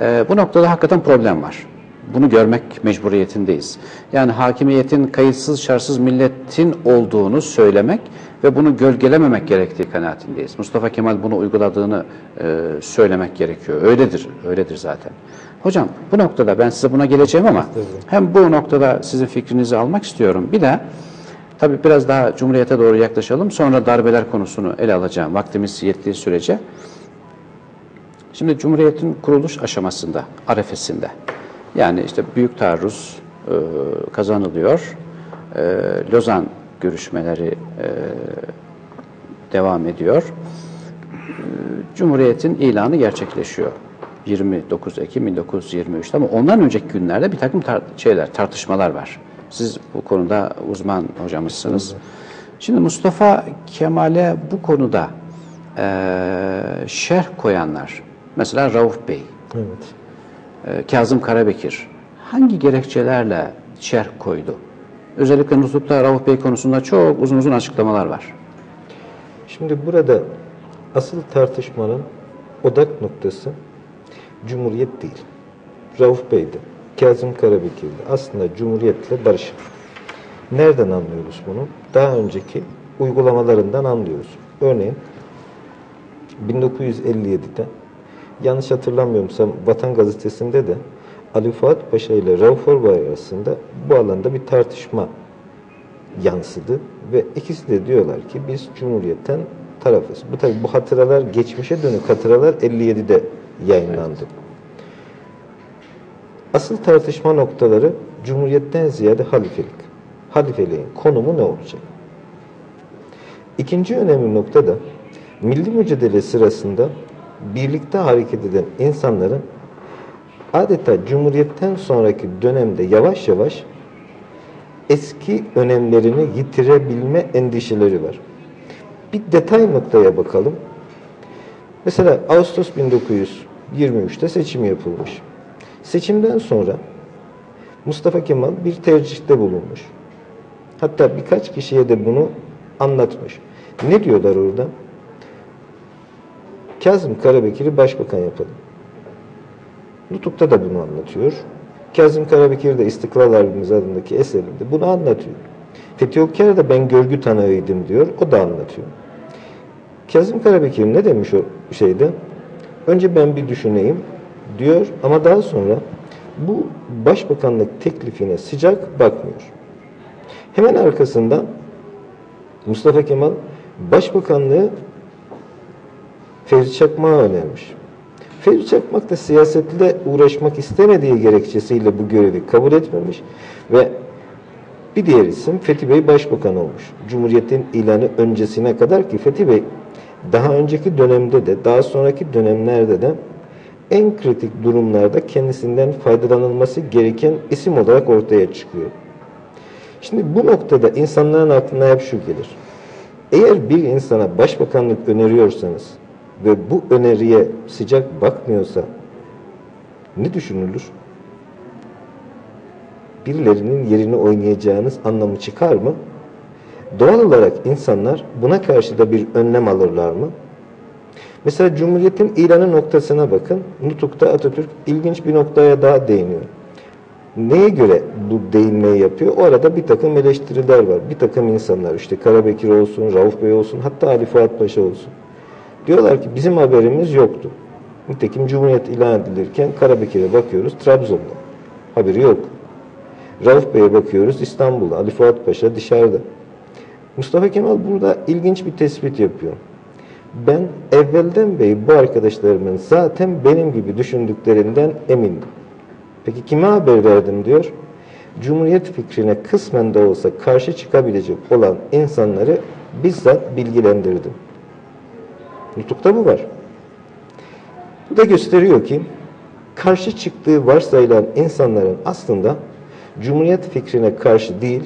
Ee, bu noktada hakikaten problem var. Bunu görmek mecburiyetindeyiz. Yani hakimiyetin kayıtsız şartsız milletin olduğunu söylemek ve bunu gölgelememek gerektiği kanaatindeyiz. Mustafa Kemal bunu uyguladığını e, söylemek gerekiyor. Öyledir, öyledir zaten. Hocam bu noktada ben size buna geleceğim ama hem bu noktada sizin fikrinizi almak istiyorum. Bir de tabii biraz daha Cumhuriyet'e doğru yaklaşalım. Sonra darbeler konusunu ele alacağım. Vaktimiz yettiği sürece. Şimdi Cumhuriyet'in kuruluş aşamasında, arefesinde yani işte büyük taarruz e, kazanılıyor. E, Lozan görüşmeleri e, devam ediyor. E, Cumhuriyet'in ilanı gerçekleşiyor. 29 Ekim 1923'te ama ondan önceki günlerde bir takım tar şeyler, tartışmalar var. Siz bu konuda uzman hocamızsınız. Şimdi Mustafa Kemal'e bu konuda e, şerh koyanlar, mesela Rauf Bey, Evet. e, Kazım Karabekir hangi gerekçelerle şerh koydu? Özellikle Nutuk'ta Rauf Bey konusunda çok uzun uzun açıklamalar var. Şimdi burada asıl tartışmanın odak noktası Cumhuriyet değil. Rauf Bey'di, Kazım Karabekir'di. Aslında Cumhuriyet'le barışık. Nereden anlıyoruz bunu? Daha önceki uygulamalarından anlıyoruz. Örneğin 1957'de yanlış hatırlamıyorsam Vatan Gazetesi'nde de Ali Fuat Paşa ile Rauf Orbay arasında bu alanda bir tartışma yansıdı ve ikisi de diyorlar ki biz Cumhuriyet'ten tarafız. Bu tabi bu hatıralar geçmişe dönük hatıralar 57'de yayınlandı. Asıl tartışma noktaları Cumhuriyet'ten ziyade halifelik. Halifeliğin konumu ne olacak? İkinci önemli nokta da milli mücadele sırasında birlikte hareket eden insanların adeta Cumhuriyet'ten sonraki dönemde yavaş yavaş eski önemlerini yitirebilme endişeleri var. Bir detay noktaya bakalım. Mesela Ağustos 1923'te seçim yapılmış. Seçimden sonra Mustafa Kemal bir tercihte bulunmuş. Hatta birkaç kişiye de bunu anlatmış. Ne diyorlar orada? Kazım Karabekir'i başbakan yapalım. Nutuk'ta da bunu anlatıyor. Kazım Karabekir de İstiklal Harbimiz adındaki eserinde bunu anlatıyor. Fethi Okyar da ben görgü tanığıydım diyor. O da anlatıyor. Kazım Karabekir ne demiş o şeyde? Önce ben bir düşüneyim diyor ama daha sonra bu başbakanlık teklifine sıcak bakmıyor. Hemen arkasından Mustafa Kemal başbakanlığı Fevzi Çakmak'a önermiş. Fevzi Çakmak da siyasetle uğraşmak istemediği gerekçesiyle bu görevi kabul etmemiş ve bir diğer isim Fethi Bey Başbakan olmuş. Cumhuriyet'in ilanı öncesine kadar ki Fethi Bey daha önceki dönemde de daha sonraki dönemlerde de en kritik durumlarda kendisinden faydalanılması gereken isim olarak ortaya çıkıyor. Şimdi bu noktada insanların aklına hep şu gelir. Eğer bir insana başbakanlık öneriyorsanız ve bu öneriye sıcak bakmıyorsa ne düşünülür? Birilerinin yerini oynayacağınız anlamı çıkar mı? Doğal olarak insanlar buna karşı da bir önlem alırlar mı? Mesela Cumhuriyet'in ilanı noktasına bakın. Nutuk'ta Atatürk ilginç bir noktaya daha değiniyor. Neye göre bu değinmeyi yapıyor? O arada bir takım eleştiriler var. Bir takım insanlar işte Karabekir olsun, Rauf Bey olsun, hatta Ali Fuat Paşa olsun. Diyorlar ki bizim haberimiz yoktu. Nitekim Cumhuriyet ilan edilirken Karabekir'e bakıyoruz Trabzon'da. Haberi yok. Rauf Bey'e bakıyoruz İstanbul'da. Ali Fuat Paşa dışarıda. Mustafa Kemal burada ilginç bir tespit yapıyor. Ben evvelden beri bu arkadaşlarımın zaten benim gibi düşündüklerinden emindim. Peki kime haber verdim diyor? Cumhuriyet fikrine kısmen de olsa karşı çıkabilecek olan insanları bizzat bilgilendirdim. Nutuk'ta bu var. Bu da gösteriyor ki karşı çıktığı varsayılan insanların aslında Cumhuriyet fikrine karşı değil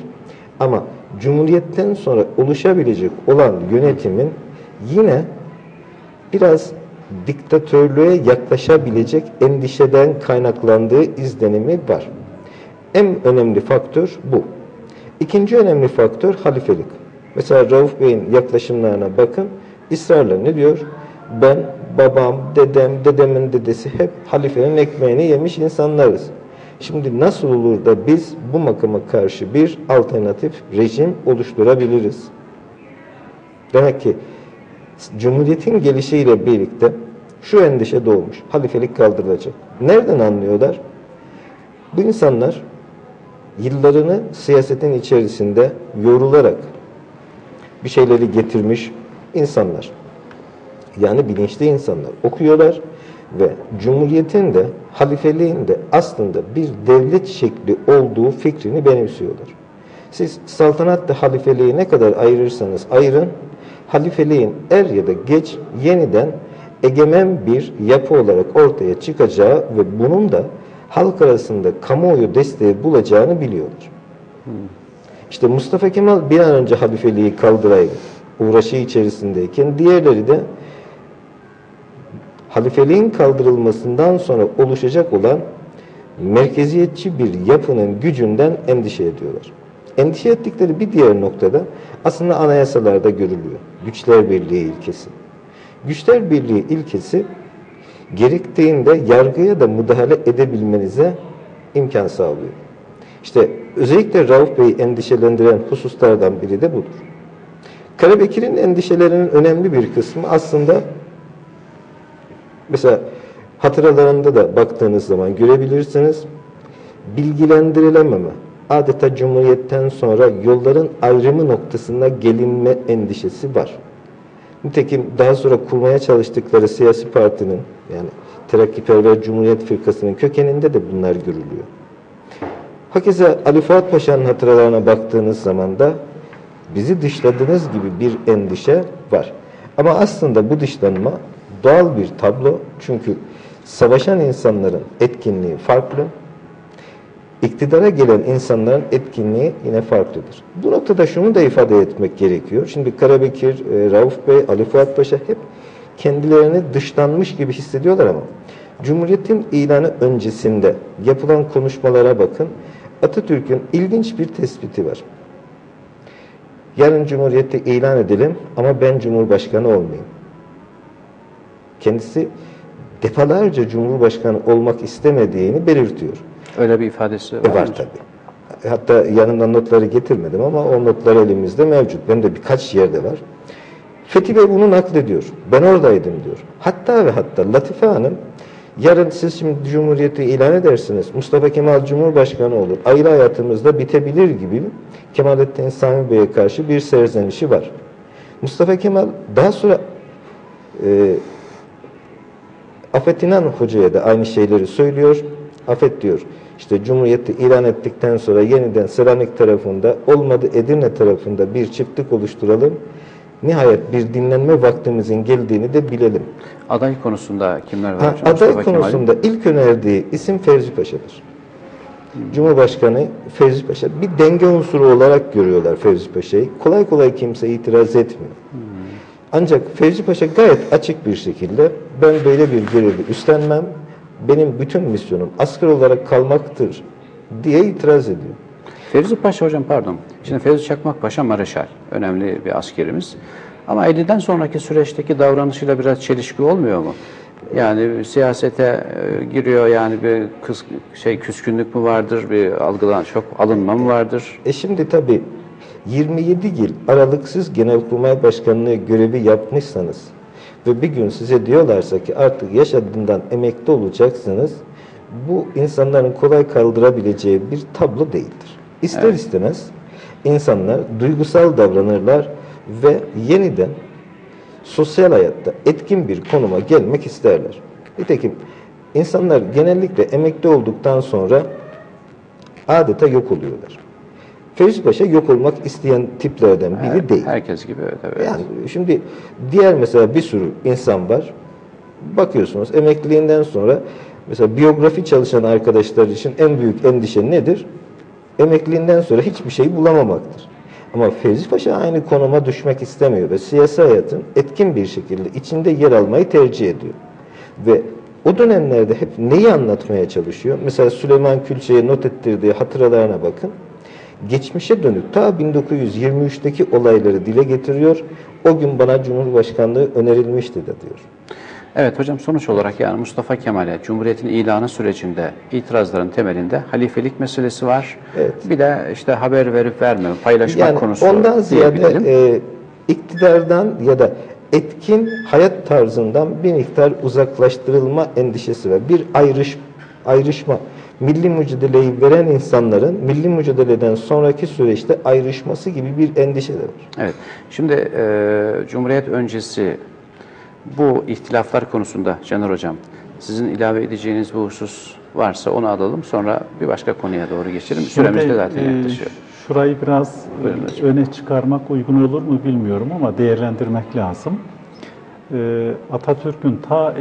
ama Cumhuriyet'ten sonra oluşabilecek olan yönetimin yine biraz diktatörlüğe yaklaşabilecek endişeden kaynaklandığı izlenimi var. En önemli faktör bu. İkinci önemli faktör halifelik. Mesela Rauf Bey'in yaklaşımlarına bakın. Israrla ne diyor? Ben, babam, dedem, dedemin dedesi hep halifenin ekmeğini yemiş insanlarız. Şimdi nasıl olur da biz bu makama karşı bir alternatif rejim oluşturabiliriz? Demek ki Cumhuriyetin gelişiyle birlikte şu endişe doğmuş. Halifelik kaldırılacak. Nereden anlıyorlar? Bu insanlar yıllarını siyasetin içerisinde yorularak bir şeyleri getirmiş insanlar. Yani bilinçli insanlar okuyorlar ve Cumhuriyet'in de halifeliğin de aslında bir devlet şekli olduğu fikrini benimsiyorlar. Siz saltanatla halifeliği ne kadar ayırırsanız ayırın, halifeliğin er ya da geç yeniden egemen bir yapı olarak ortaya çıkacağı ve bunun da halk arasında kamuoyu desteği bulacağını biliyorlar. İşte Mustafa Kemal bir an önce halifeliği kaldırayım uğraşı içerisindeyken diğerleri de halifeliğin kaldırılmasından sonra oluşacak olan merkeziyetçi bir yapının gücünden endişe ediyorlar. Endişe ettikleri bir diğer noktada aslında anayasalarda görülüyor. Güçler Birliği ilkesi. Güçler Birliği ilkesi gerektiğinde yargıya da müdahale edebilmenize imkan sağlıyor. İşte özellikle Rauf Bey'i endişelendiren hususlardan biri de budur. Karabekir'in endişelerinin önemli bir kısmı aslında mesela hatıralarında da baktığınız zaman görebilirsiniz. Bilgilendirilememe, adeta Cumhuriyet'ten sonra yolların ayrımı noktasına gelinme endişesi var. Nitekim daha sonra kurmaya çalıştıkları siyasi partinin yani Terakkiperver Cumhuriyet Fırkası'nın kökeninde de bunlar görülüyor. Hakeza Ali Fuat Paşa'nın hatıralarına baktığınız zaman da bizi dışladığınız gibi bir endişe var. Ama aslında bu dışlanma doğal bir tablo. Çünkü savaşan insanların etkinliği farklı. İktidara gelen insanların etkinliği yine farklıdır. Bu noktada şunu da ifade etmek gerekiyor. Şimdi Karabekir, e, Rauf Bey, Ali Fuat Paşa hep kendilerini dışlanmış gibi hissediyorlar ama Cumhuriyet'in ilanı öncesinde yapılan konuşmalara bakın. Atatürk'ün ilginç bir tespiti var. Yarın Cumhuriyeti ilan edelim ama ben Cumhurbaşkanı olmayayım. Kendisi defalarca Cumhurbaşkanı olmak istemediğini belirtiyor. Öyle bir ifadesi var, E var tabi. Hatta yanımda notları getirmedim ama o notlar elimizde mevcut. Benim de birkaç yerde var. Fethi Bey bunu naklediyor. Ben oradaydım diyor. Hatta ve hatta Latife Hanım yarın siz şimdi Cumhuriyeti ilan edersiniz. Mustafa Kemal Cumhurbaşkanı olur. Aile hayatımızda bitebilir gibi Kemalettin Sami Bey'e karşı bir serzenişi var. Mustafa Kemal daha sonra e, Afet İnan Hoca'ya da aynı şeyleri söylüyor. Afet diyor, işte Cumhuriyeti ilan ettikten sonra yeniden Selanik tarafında, olmadı Edirne tarafında bir çiftlik oluşturalım. Nihayet bir dinlenme vaktimizin geldiğini de bilelim. Aday konusunda kimler var Ha, aday Mustafa konusunda ilk önerdiği isim Fevzi Paşa'dır. Cumhurbaşkanı Fevzi Paşa bir denge unsuru olarak görüyorlar Fevzi Paşa'yı. Kolay kolay kimse itiraz etmiyor. Ancak Fevzi Paşa gayet açık bir şekilde ben böyle bir görevi üstlenmem. Benim bütün misyonum asker olarak kalmaktır diye itiraz ediyor. Fevzi Paşa hocam pardon. Şimdi Fevzi Çakmak Paşa Mareşal. Önemli bir askerimiz. Ama 50'den sonraki süreçteki davranışıyla biraz çelişki olmuyor mu? Yani siyasete e, giriyor yani bir kız, şey küskünlük mü vardır, bir algılan çok alınma mı vardır? E şimdi tabii 27 yıl aralıksız Genelkurmay Başkanlığı görevi yapmışsanız ve bir gün size diyorlarsa ki artık yaş haddından emekli olacaksınız, bu insanların kolay kaldırabileceği bir tablo değildir. İster istemez insanlar duygusal davranırlar ve yeniden sosyal hayatta etkin bir konuma gelmek isterler. Nitekim insanlar genellikle emekli olduktan sonra adeta yok oluyorlar. Fevzi Paşa yok olmak isteyen tiplerden biri Her- değil. Herkes gibi evet. evet. Yani şimdi diğer mesela bir sürü insan var. Bakıyorsunuz emekliliğinden sonra mesela biyografi çalışan arkadaşlar için en büyük endişe nedir? Emekliliğinden sonra hiçbir şey bulamamaktır. Ama Fevzi Paşa aynı konuma düşmek istemiyor ve siyasi hayatın etkin bir şekilde içinde yer almayı tercih ediyor. Ve o dönemlerde hep neyi anlatmaya çalışıyor? Mesela Süleyman Külçe'ye not ettirdiği hatıralarına bakın. geçmişe dönük ta 1923'teki olayları dile getiriyor. O gün bana Cumhurbaşkanlığı önerilmişti de diyor. Evet hocam sonuç olarak yani Mustafa Kemal'e Cumhuriyet'in ilanı sürecinde itirazların temelinde halifelik meselesi var. Evet. Bir de işte haber verip vermeme, paylaşmak Yani konusu ondan ziyade e, iktidardan ya da etkin hayat tarzından bir miktar uzaklaştırılma endişesi var. Bir ayrış ayrışma. Milli mücadeleyi veren insanların milli mücadeleden sonraki süreçte ayrışması gibi bir endişe de var. Evet. Şimdi e, Cumhuriyet öncesi bu ihtilaflar konusunda Caner Hocam sizin ilave edeceğiniz bir husus varsa onu alalım. Sonra bir başka konuya doğru geçelim. Süremiz de zaten e, yaklaşıyor. Şurayı biraz Buyurun e, öne çıkarmak uygun olur mu bilmiyorum ama değerlendirmek lazım. E, Atatürk'ün ta